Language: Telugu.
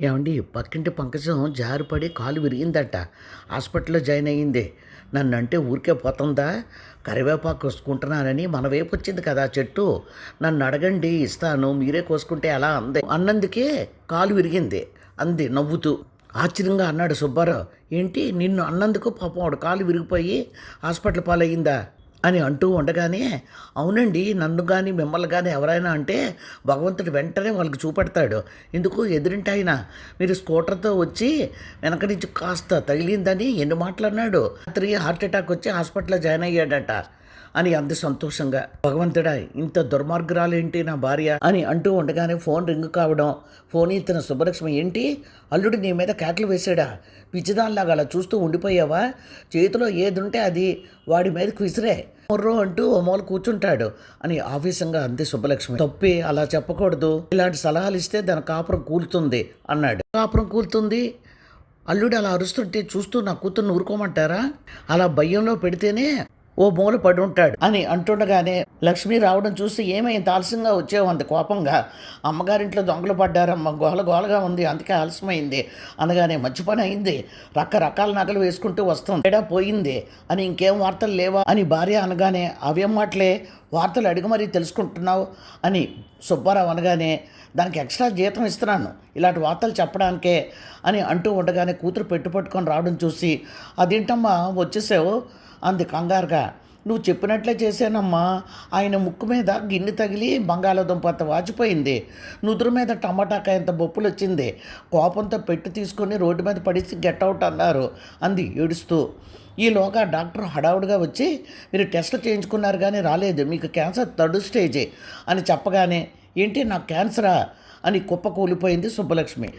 ఏమండి పక్కింటి పంకజం జారిపడి కాలు విరిగిందట. హాస్పిటల్లో జాయిన్ అయ్యింది. నన్ను అంటే ఊరికే పోతుందా? కరివేపాకు కోసుకుంటున్నానని మన వైపు వచ్చింది కదా చెట్టు. నన్ను అడగండి ఇస్తాను మీరే కోసుకుంటే ఎలా అంది. అన్నందుకే కాలు విరిగింది అంది నవ్వుతూ. ఆశ్చర్యంగా అన్నాడు సుబ్బారావు. ఏంటి నిన్ను అన్నందుకు పాపం వాడు కాలు విరిగిపోయి హాస్పిటల్ పాలయ్యిందా? అని అంటూ ఉండగానే అవునండి నన్ను కానీ మిమ్మల్ని కానీ ఎవరైనా అంటే భగవంతుడు వెంటనే వాళ్ళకి చూపెడతాడు. ఎందుకు? ఎదురింటి ఆయన. మీరు స్కూటర్తో వచ్చి వెనక నుంచి కాస్త తగిలిందని ఎన్ని మాట్లాడినాడు? రాత్రి హార్ట్ అటాక్ వచ్చి హాస్పిటల్లో జాయిన్ అయ్యాడట. అని అంత సంతోషంగా. భగవంతుడా ఇంత దుర్మార్గురాలేంటి నా భార్య? అని అంటూ ఉండగానే ఫోన్ రింగ్ కావడం ఫోన్ ఇచ్చిన సుబ్బలక్ష్మి ఏంటి? అల్లుడు నీ మీద కేకలు వేసాడా పిచ్చిదానిలాగా అలా చూస్తూ ఉండిపోయావా? చేతిలో ఏది ఉంటే అది వాడి మీదకి విసిరే. మొర్రో అంటూ ఓ మూల కూర్చుంటాడు అని ఆవేశంగా అంది సుబ్బలక్ష్మి. తప్పి అలా చెప్పకూడదు. ఇలాంటి సలహాలు ఇస్తే దాని కాపురం కూలుతుంది అన్నాడు. కాపురం కూలుతుంది? అల్లుడు అలా అరుస్తుంటే చూస్తూ నా కూతుర్ని ఊరుకోమంటారా? అలా భయంలో పెడితేనే ఓ మూల పడి ఉంటాడు అని అంటుండగానే లక్ష్మి రావడం చూసి ఏమైంది ఆలస్యంగా వచ్చావు? అంత కోపంగా. అమ్మగారింట్లో దొంగలు పడ్డారమ్మ. గోల గోలగా ఉంది. అందుకే ఆలస్యమైంది. అనగానే మంచి పని అయింది. రకరకాల నగలు వేసుకుంటూ వస్తాం. ఎడా పోయింది. అని ఇంకేం వార్తలు లేవా? అని భార్య అనగానే అవేం మాటలే? వార్తలు అడిగి మరీ తెలుసుకుంటున్నావు అని సుబ్బారావు అనగానే దానికి ఎక్స్ట్రా జీతం ఇస్తున్నాను. ఇలాంటి వార్తలు చెప్పడానికే అని అంటూ ఉండగానే కూతురు పెట్టుపట్టుకొని రావడం చూసి అదేంటమ్మా వచ్చేసావు? అంది కంగారుగా. నువ్వు చెప్పినట్లే చేశానమ్మా. ఆయన ముక్కు మీద గిన్నె తగిలి బంగాళాదుంప అంత వాచిపోయింది. నుదురు మీద టమాటాకాయంత బొప్పులు వచ్చింది కోపంతో పెట్టి తీసుకొని రోడ్డు మీద పడి గెట్ అవుట్ అన్నారు అంది ఏడుస్తూ. ఈలోగా డాక్టర్ హడావుడిగా వచ్చి మీరు టెస్ట్ చేయించుకున్నారు కానీ రాలేదు మీకు క్యాన్సర్ థర్డ్ స్టేజే అని చెప్పగానే ఏంటి నాకు క్యాన్సరా? అని కుప్ప కూలిపోయింది సుబ్బలక్ష్మి.